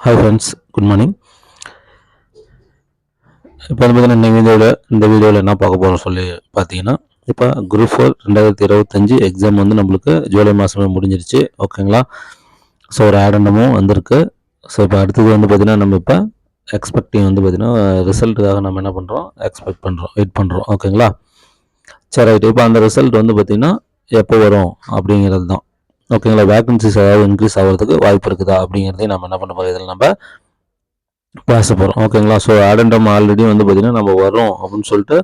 Hi friends good morning இப்போ வந்து பார்த்தீங்கன்னா இந்த வீடியோவில் இந்த வீடியோவில் என்ன பார்க்க போகிறோம் சொல்லி பார்த்தீங்கன்னா இப்போ குரூப் ஃபோர் ரெண்டாயிரத்தி இருபத்தஞ்சி எக்ஸாம் வந்து நம்மளுக்கு ஜூலை மாதமே முடிஞ்சிருச்சு. ஓகேங்களா ஸோ ஒரு ஆடண்டமும் வந்திருக்கு. ஸோ இப்போ அடுத்தது வந்து பார்த்திங்கன்னா நம்ம இப்போ எக்ஸ்பெக்டிங் வந்து பார்த்திங்கன்னா ரிசல்ட்டுக்காக நம்ம என்ன பண்ணுறோம் எக்ஸ்பெக்ட் பண்ணுறோம் வெயிட் பண்ணுறோம் ஓகேங்களா சரி ரைட் இப்போ அந்த ரிசல்ட் வந்து பார்த்திங்கன்னா எப்போ வரும்? அப்படிங்கிறது தான். ஓகேங்களா வேக்கன்சிஸ் ஏதாவது இன்க்ரீஸ் ஆகிறதுக்கு வாய்ப்பு இருக்குதா அப்படிங்கிறதையும் நம்ம என்ன பண்ண போகிறோம் இதில் நம்ம பேச போகிறோம் ஓகேங்களா ஸோ ஆடண்டம் ஆல்ரெடி வந்து பார்த்திங்கன்னா நம்ம வரோம் அப்படின்னு சொல்லிட்டு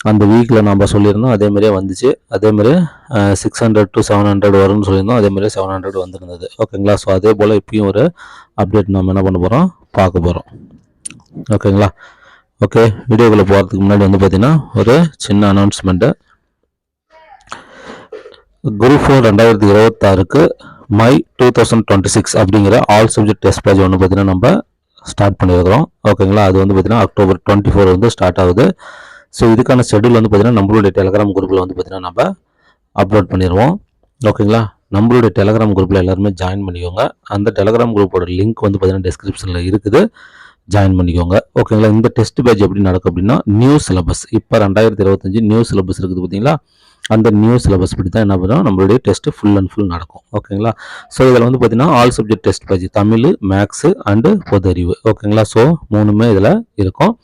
அந்த வீக்கில் நம்ம சொல்லியிருந்தோம். அதே மாதிரியே வந்துச்சு. அதே மாதிரி six hundred to seven hundred வரும்னு சொல்லியிருந்தோம். அதேமாதிரி செவன் ஹண்ட்ரட் வந்திருந்தது. ஓகேங்களா ஸோ அதே போல் இப்பயும் ஒரு அப்டேட் நம்ம என்ன பண்ண போகிறோம் பார்க்க போகிறோம் ஓகேங்களா ஓகே வீடியோக்குள்ளே போகிறதுக்கு முன்னாடி வந்து பார்த்திங்கன்னா ஒரு சின்ன அனௌன்ஸ்மெண்ட்டு குரூப் ஃபோர் ரெண்டாயிரத்தி இருபத்தாறுக்கு my two thousand twenty six அப்படிங்கிற ஆல் சப்ஜெக்ட் டெஸ்ட் பேஜ் ஒன்று பார்த்தீங்கன்னா நம்ம ஸ்டார்ட் பண்ணியிருக்கிறோம். ஓகேங்களா? அது வந்து பார்த்தீங்கன்னா அக்டோபர் டுவெண்ட்டி ஃபோர் வந்து ஸ்டார்ட் ஆகுது. ஸோ இதுக்கான ஷெடியூல் வந்து பார்த்தீங்கன்னா நம்மளுடைய டெலகிராம் குரூப்பில் வந்து பார்த்தீங்கன்னா நம்ம அப்லோட் பண்ணிடுவோம். ஓகேங்களா? நம்மளுடைய டெலகிராம் குரூப்பில் எல்லாருமே ஜாயின் பண்ணிக்கோங்க. அந்த டெலகிராம் குரூப்போட லிங்க் வந்து பார்த்தீங்கன்னா டிஸ்கிரிப்ஷனில் இருக்குது. ஜாயின் பண்ணிக்கோங்க. ஓகேங்களா இந்த டெஸ்ட் பேஜ் எப்படி நடக்கும் அப்படின்னா நியூ சிலபஸ் இப்போ ரெண்டாயிரத்தி இருபத்தஞ்சு நியூ சிலபஸ் இருக்குது பார்த்தீங்களா? அந்த நியூ சிலபஸ் படி தான் என்ன பண்ணுவோம்? நம்மளுடைய டெஸ்ட்டு ஃபுல் அண்ட் ஃபுல் நடக்கும். ஓகேங்களா ஸோ இதில் வந்து பார்த்தீங்கன்னா all subject test page Tamil maths and பொது அறிவு ஓகேங்களா ஸோ மூணுமே இதில் இருக்கும்.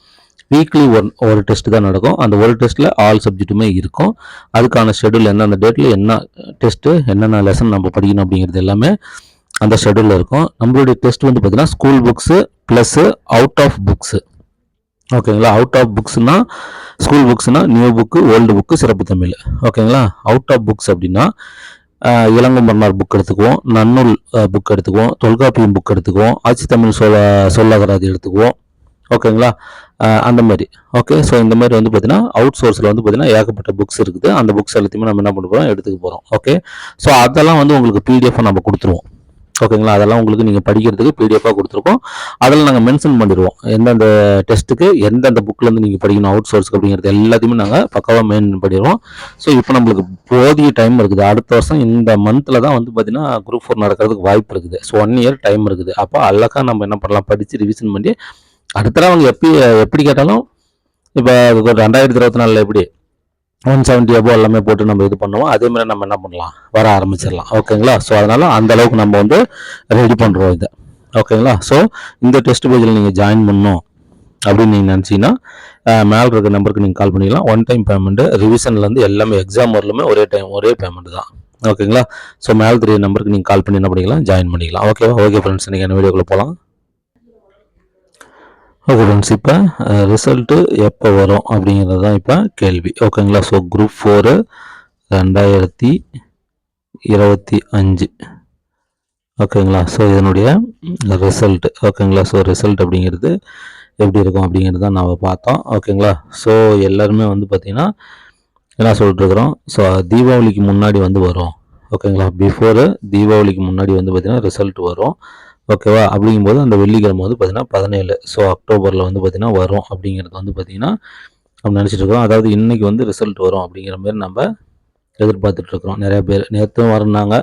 வீக்லி ஒன் ஒரு டெஸ்ட் தான் நடக்கும். அந்த ஒரு டெஸ்ட்டில் ஆல் சப்ஜெக்ட்டுமே இருக்கும். அதுக்கான ஷெடியூல் என்ன? அந்த டேட்டில் என்ன டெஸ்ட்டு என்னென்ன லெசன் நம்ம படிக்கணும் அப்படிங்கிறது எல்லாமே அந்த ஷெடியூலில் இருக்கும். நம்மளுடைய டெஸ்ட் வந்து பார்த்தீங்கன்னா school books plus out of books ஓகேங்களா அவுட் ஆஃப் புக்ஸ்னா ஸ்கூல் புக்ஸ்னா நியூ புக்கு ஓல்டு புக்கு சிறப்பு தமிழ். ஓகேங்களா அவுட் ஆஃப் புக்ஸ் அப்படின்னா இளங்கம்பர்னார் புக் எடுத்துக்குவோம் நன்னூல் புக் எடுத்துக்குவோம் தொல்காப்பியம் புக் எடுத்துக்குவோம் ஆட்சி தமிழ் சொல்ல சொல்லகராதி எடுத்துக்குவோம். ஓகேங்களா அந்த மாதிரி. ஓகே ஸோ இந்த மாதிரி வந்து பார்த்தீங்கன்னா அவுட் சோர்ஸில் வந்து பார்த்தீங்கன்னா ஏகப்பட்ட புக்ஸ் இருக்குது. அந்த புக்ஸ் எல்லாத்தையுமே நம்ம என்ன பண்ண போகிறோம் எடுத்துக்க போகிறோம் ஓகே ஸோ அதெல்லாம் வந்து உங்களுக்கு பிடிஎஃப் நம்ம கொடுத்துருவோம். ஓகேங்களா? அதெல்லாம் உங்களுக்கு நீங்கள் படிக்கிறதுக்கு பிடிஎஃபாக கொடுத்துருக்கோம். அதில் நாங்கள் மென்ஷன் பண்ணிடுவோம். எந்தெந்த டெஸ்ட்டுக்கு எந்தெந்த புக்கிலேருந்து நீங்கள் படிக்கணும் அவுட் சோர்ஸ்க்கு அப்படிங்கிறது எல்லாத்தையுமே நாங்கள் பக்காவாக மெயின் பண்ணிடுவோம். ஸோ இப்போ நம்மளுக்கு போதிய டைம் இருக்குது. அடுத்த வருஷம் இந்த மந்தில் தான் வந்து பார்த்தீங்கன்னா குரூப் ஃபோர் நடக்கிறதுக்கு வாய்ப்பு இருக்குது. ஸோ ஒன் இயர் டைம் இருக்குது. அப்போ அழகாக நம்ம என்ன பண்ணலாம்? படித்து ரிவிஷன் பண்ணி அடுத்த அவங்க எப்படி எப்படி கேட்டாலும் இப்போ ரெண்டாயிரத்தி இருபத்தி நாலில் எப்படி? ஒன் செவன்ட்டி அபோ எல்லாமே போட்டு நம்ம இது பண்ணுவோம். அதே மாதிரி நம்ம என்ன பண்ணலாம்? வர ஆரம்பிச்சிடலாம். ஓகேங்களா ஸோ அதனால் அந்த அளவுக்கு நம்ம வந்து ரெடி பண்ணுறோம் இதை. ஓகேங்களா ஸோ இந்த டெஸ்ட் பேஜில் நீங்கள் ஜாயின் பண்ணணும் அப்படின்னு நீங்கள் நினச்சிங்கன்னா மேலே இருக்க நம்பருக்கு நீங்கள் கால் பண்ணிக்கலாம். ஒன் டைம் பேமெண்ட்டு ரிவிஷன்லேருந்து எல்லாமே எக்ஸாம் வரலுமே ஒரே டைம் ஒரே பேமெண்ட் தான். ஓகேங்களா ஸோ மேல் தெரிய நம்பருக்கு நீங்கள் கால் பண்ணி என்ன பண்ணிக்கலாம்? ஜாயின் பண்ணிக்கலாம். ஓகேவா ஓகே ஃப்ரெண்ட்ஸ் நீங்கள் என்ன வீடியோக்குள்ளே போகலாம் ஓகே ஃப்ரெண்ட்ஸ் இப்போ ரிசல்ட்டு எப்போ வரும் அப்படிங்கிறது தான் இப்போ கேள்வி. ஓகேங்களா ஸோ குரூப் ஃபோரு ரெண்டாயிரத்தி இருபத்தி அஞ்சு. ஓகேங்களா ஸோ இதனுடைய ரிசல்ட் ஓகேங்களா ஸோ ரிசல்ட் அப்படிங்கிறது எப்படி இருக்கும் அப்படிங்கிறது தான் நம்ம பார்த்தோம் ஓகேங்களா ஸோ எல்லாருமே வந்து பார்த்திங்கன்னா என்ன சொல்லிட்டுருக்குறோம் ஸோ தீபாவளிக்கு முன்னாடி வந்து வரும். ஓகேங்களா பிஃபோரு தீபாவளிக்கு முன்னாடி வந்து பார்த்திங்கன்னா ரிசல்ட் வரும். ஓகேவா? அப்படிங்கும்போது அந்த வெள்ளிக்கிழமை வந்து பார்த்திங்கன்னா பதினேழு. ஸோ அக்டோபரில் வந்து பார்த்திங்கன்னா வரும் அப்படிங்கிறது வந்து பார்த்திங்கன்னா நம்ம நினச்சிட்டு இருக்கோம். அதாவது இன்றைக்கி வந்து ரிசல்ட் வரும் அப்படிங்கிற மாதிரி நம்ம எதிர்பார்த்துட்ருக்குறோம் நிறையா பேர் நேற்றும் வரனாங்க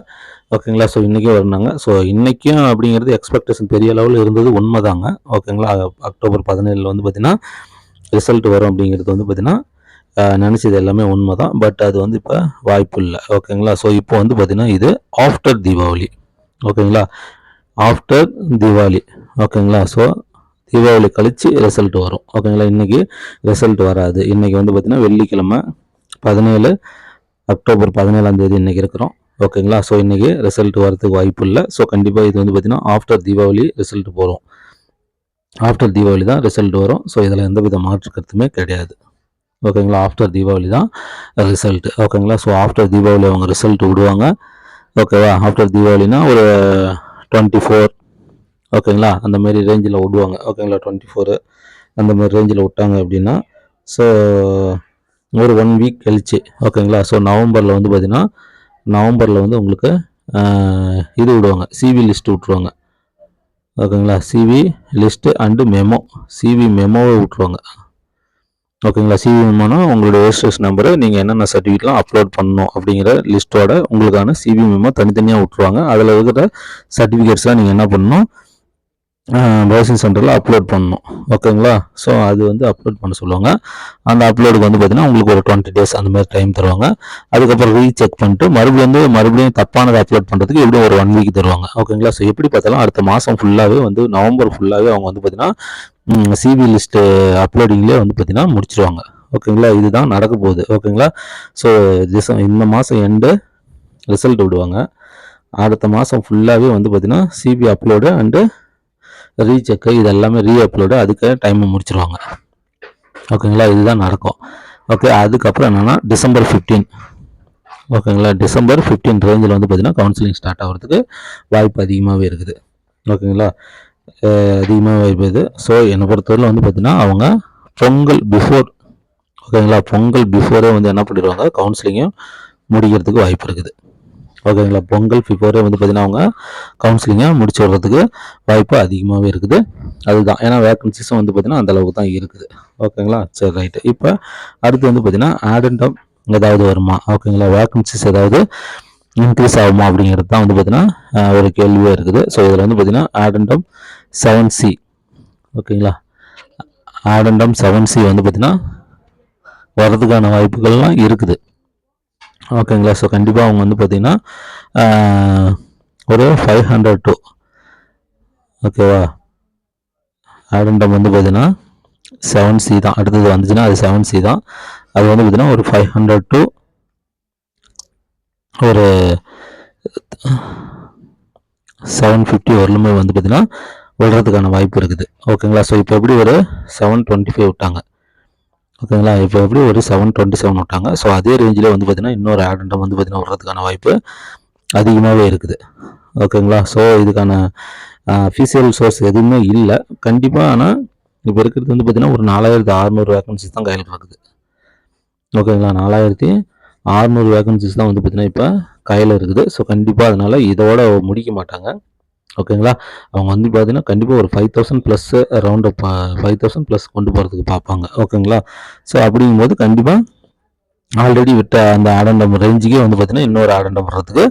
ஓகேங்களா? ஸோ இன்றைக்கும் வரனாங்க ஸோ இன்றைக்கும் அப்படிங்கிறது எக்ஸ்பெக்டேஷன் பெரிய லெவலில் இருந்தது உண்மை தாங்க ஓகேங்களா? அக்டோபர் பதினேழில் வந்து பார்த்திங்கன்னா ரிசல்ட் வரும் அப்படிங்கிறது வந்து பார்த்திங்கன்னா நினச்சது எல்லாமே உண்மை தான் பட் அது வந்து இப்போ வாய்ப்பு இல்லை. ஓகேங்களா? ஸோ இப்போ வந்து பார்த்திங்கன்னா இது ஆஃப்டர் தீபாவளி. ஓகேங்களா? ஆஃப்டர் தீபாவளி ஓகேங்களா ஸோ தீபாவளி கழித்து ரிசல்ட் வரும். ஓகேங்களா இன்றைக்கி ரிசல்ட் வராது. இன்றைக்கி வந்து பார்த்திங்கன்னா வெள்ளிக்கிழமை பதினேழு அக்டோபர் பதினேழாம் தேதி இன்றைக்கி இருக்கிறோம். ஓகேங்களா ஸோ இன்றைக்கி ரிசல்ட் வரதுக்கு வாய்ப்பு இல்லை. ஸோ கண்டிப்பாக இது வந்து பார்த்திங்கன்னா ஆஃப்டர் தீபாவளி ரிசல்ட் போகிறோம் ஆஃப்டர் தீபாவளி தான் ரிசல்ட் வரும். ஸோ இதில் எந்த வித மாற்று கருத்துமே கிடையாது. ஓகேங்களா ஆஃப்டர் தீபாவளி தான் ரிசல்ட் ஓகேங்களா ஸோ ஆஃப்டர் தீபாவளி அவங்க ரிசல்ட் விடுவாங்க. ஓகேவா ஆஃப்டர் தீபாவளினா ஒரு டுவெண்ட்டி ஃபோர் ஓகேங்களா அந்த மாதிரி ரேஞ்சில் விடுவாங்க. ஓகேங்களா டுவெண்ட்டி ஃபோரு அந்த மாதிரி ரேஞ்சில் விட்டாங்க அப்படின்னா ஸோ ஒரு ஒன் வீக் கழிச்சு ஓகேங்களா ஸோ நவம்பரில் வந்து பார்த்திங்கன்னா நவம்பரில் வந்து உங்களுக்கு இது விடுவாங்க. சிவி லிஸ்ட்டு விட்ருவாங்க ஓகேங்களா CV list and memo CV மெமோவை விட்ருவாங்க ஓகேங்களா? சிவி மெமோனா உங்களுடைய ரெஜிஸ்ட்ரேஷன் நம்பரை நீங்கள் என்னென்ன சர்டிஃபிகேட்லாம் அப்லோட் பண்ணணும் அப்படிங்கிற லிஸ்ட்டோட உங்களுக்கான சிவி மெமோ தனித்தனியாக விட்ருவாங்க அதில் இருக்கிற சர்டிஃபிகேட்ஸ்லாம் நீங்கள் என்ன பண்ணணும்? ப்ரௌசிங் சென்டரில் அப்லோட் பண்ணணும். ஓகேங்களா? ஸோ அது வந்து அப்லோட் பண்ண சொல்லுவாங்க. அந்த அப்லோடுக்கு வந்து பார்த்தீங்கன்னா உங்களுக்கு ஒரு டுவெண்ட்டி டேஸ் அந்த மாதிரி டைம் தருவாங்க. அதுக்கப்புறம் ரீசெக் பண்ணிட்டு மறுபடியும் வந்து மறுபடியும் தப்பானதை அப்லோட் பண்ணுறதுக்கு எப்படியும் ஒரு ஒன் வீக் தருவாங்க. ஓகேங்களா? ஸோ எப்படி பார்த்தாலும் அடுத்த மாதம் ஃபுல்லாகவே வந்து நவம்பர் ஃபுல்லாகவே அவங்க வந்து பார்த்தீங்கன்னா சிபி லிஸ்ட்டு அப்லோடிங்லேயே வந்து பார்த்திங்கன்னா முடிச்சிருவாங்க. ஓகேங்களா? இதுதான் நடக்க போகுது. ஓகேங்களா? ஸோ டிச இந்த மாதம் எண்டு ரிசல்ட் விடுவாங்க. அடுத்த மாதம் ஃபுல்லாகவே வந்து பார்த்திங்கன்னா சிபி அப்லோடு அண்டு ரீசெக்கு இது எல்லாமே ரீ அப்லோடு அதுக்கு டைமை முடிச்சிருவாங்க. ஓகேங்களா? இதுதான் நடக்கும். ஓகே அதுக்கப்புறம் என்னென்னா டிசம்பர் ஃபிஃப்டீன் ஓகேங்களா? டிசம்பர் ஃபிஃப்டீன் ரேஞ்சில் வந்து பார்த்திங்கன்னா கவுன்சிலிங் ஸ்டார்ட் ஆகிறதுக்கு வாய்ப்பு அதிகமாகவே இருக்குது. ஓகேங்களா? அதிகமாக வாய்ப்பு ஸோ என்னை பொறுத்தவரையில் வந்து பார்த்திங்கன்னா அவங்க பொங்கல் பிஃபோர் ஓகேங்களா? பொங்கல் பிஃபோரே வந்து என்ன பண்ணிடுவாங்க? கவுன்சிலிங்கும் முடிக்கிறதுக்கு வாய்ப்பு இருக்குது. ஓகேங்களா? பொங்கல் பிஃபோரே வந்து பார்த்திங்கன்னா அவங்க கவுன்சிலிங்கை முடிச்சு விடுறதுக்கு வாய்ப்பு அதிகமாகவே இருக்குது. அதுதான். ஏன்னா வேக்கன்சிஸும் வந்து பார்த்திங்கன்னா அந்தளவுக்கு தான் இருக்குது. ஓகேங்களா? சரி ரைட்டு இப்போ அடுத்து வந்து பார்த்திங்கன்னா ஆடண்டம் ஏதாவது வருமா? ஓகேங்களா? வேக்கன்சிஸ் ஏதாவது இன்க்ரீஸ் ஆகுமா அப்படிங்கிறது தான் வந்து பார்த்திங்கன்னா ஒரு கேள்வியாக இருக்குது. ஸோ இதில் வந்து பார்த்திங்கன்னா ஆடண்டம் செவன் சி ஓகேங்களா? ஆடண்டம் செவன் சி வந்து பார்த்திங்கன்னா வர்றதுக்கான வாய்ப்புகள்லாம் இருக்குது. ஓகேங்களா? ஸோ கண்டிப்பாக அவங்க வந்து பார்த்திங்கன்னா ஒரு ஃபைவ் ஹண்ட்ரட் டூ ஓகேவா ஆடண்டம் வந்து பார்த்தீங்கன்னா செவன் சி தான். அடுத்தது வந்துச்சுன்னா அது செவன் சி தான். அது வந்து பார்த்தீங்கன்னா ஒரு ஃபைவ் ஹண்ட்ரட் டூ ஒரு செவன் ஃபிஃப்டி வரலுமே வந்து பார்த்திங்கன்னா விடுறதுக்கான வாய்ப்பு இருக்குது. ஓகேங்களா? ஸோ இப்போ எப்படி ஒரு செவன் டுவெண்ட்டி ஃபைவ் விட்டாங்க. ஓகேங்களா? இப்போ எப்படி ஒரு செவன் டுவெண்ட்டி செவன் விட்டாங்க. ஸோ அதே ரேஞ்சில் வந்து பார்த்திங்கன்னா இன்னொரு ஆடண்டம் வந்து பார்த்திங்கன்னா விடுறதுக்கான வாய்ப்பு அதிகமாகவே இருக்குது. ஓகேங்களா? ஸோ இதுக்கான ஃபிசியல் சோர்ஸ் எதுவுமே இல்லை. கண்டிப்பாக ஆனால் இப்போ இருக்கிறது வந்து பார்த்திங்கன்னா ஒரு நாலாயிரத்து அறநூறு வேக்கன்சிஸ் தான் கையில் இருக்குது. ஓகேங்களா? நாலாயிரத்தி அறநூறு வேக்கன்சிஸ் தான் வந்து பார்த்திங்கன்னா இப்போ கையில் இருக்குது. ஸோ கண்டிப்பாக அதனால் இதோட முடிக்க மாட்டாங்க. ஓகேங்களா? அவங்க வந்து பார்த்தீங்கன்னா கண்டிப்பாக ஒரு five thousand plus around five thousand plus கொண்டு போகிறதுக்கு பார்ப்பாங்க ஓகேங்களா? ஸோ அப்படிங்கும்போது கண்டிப்பாக ஆல்ரெடி விட்ட அந்த ஆடண்டம் ரேஞ்சுக்கே வந்து பார்த்திங்கன்னா இன்னொரு ஆடண்டம் வர்றதுக்கு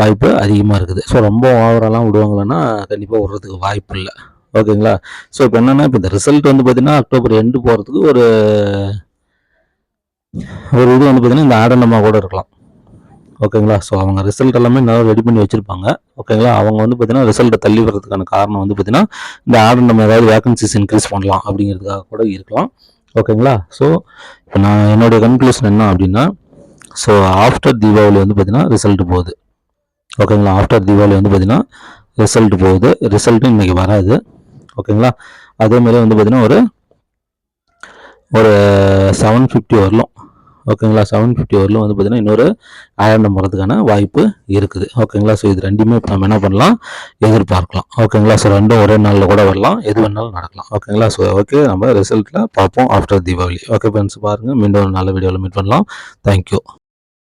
வாய்ப்பு அதிகமாக இருக்குது. ஸோ ரொம்ப ஓவரெல்லாம் விடுவாங்களன்னா கண்டிப்பாக விடுறதுக்கு வாய்ப்பு இல்லை. ஓகேங்களா? ஸோ இப்போ என்னென்னா இப்போ இந்த ரிசல்ட் வந்து பார்த்திங்கன்னா அக்டோபர் எண்டு போகிறதுக்கு ஒரு ஒரு இது வந்து பார்த்திங்கன்னா இந்த ஆடண்டமாக கூட இருக்கலாம். ஓகேங்களா? ஸோ அவங்க ரிசல்ட் எல்லாமே நல்லா ரெடி பண்ணி வச்சுருப்பாங்க. ஓகேங்களா? அவங்க வந்து பார்த்தீங்கன்னா ரிசல்ட்டை தள்ளி வர்றதுக்கான காரணம் வந்து பார்த்தீங்கன்னா இந்த ஆர்டர் நம்ம ஏதாவது வேகன்சிஸ் இன்க்ரீஸ் பண்ணலாம் அப்படிங்கிறதுக்காக கூட இருக்கலாம். ஓகேங்களா? ஸோ இப்போ நான் என்னுடைய கன்க்ளூஷன் என்ன அப்படின்னா ஸோ ஆஃப்டர் தீபாவளி வந்து பார்த்தீங்கன்னா ரிசல்ட் போகுது. ஓகேங்களா? ஆஃப்டர் தீபாவளி வந்து பார்த்தீங்கன்னா ரிசல்ட் போகுது. ரிசல்ட்டும் இன்றைக்கி வராது. ஓகேங்களா? அதேமாதிரி வந்து பார்த்திங்கன்னா ஒரு ஒரு செவன் ஃபிஃப்டி வரலாம். ஓகேங்களா? செவன் ஃபிஃப்டி வரலும் வந்து பார்த்திங்கன்னா இன்னொரு ஆயிரம் வரதுக்கான வாய்ப்பு இருக்குது. ஓகேங்களா? ஸோ இது ரெண்டுமே இப்போ நம்ம என்ன பண்ணலாம்? எதிர்பார்க்கலாம். ஓகேங்களா? ஸோ ரெண்டும் ஒரே நாளில் கூட வரலாம். எது வேணாலும் நடக்கலாம். ஓகேங்களா? ஸோ ஓகே நம்ம ரிசல்ட்டில் பார்ப்போம் ஆஃப்டர் தீபாவளி. ஓகே ஃப்ரெண்ட்ஸ் பாருங்கள் மீண்டும் ஒரு நல்ல வீடியோவில் மீட் பண்ணலாம். தேங்க்யூ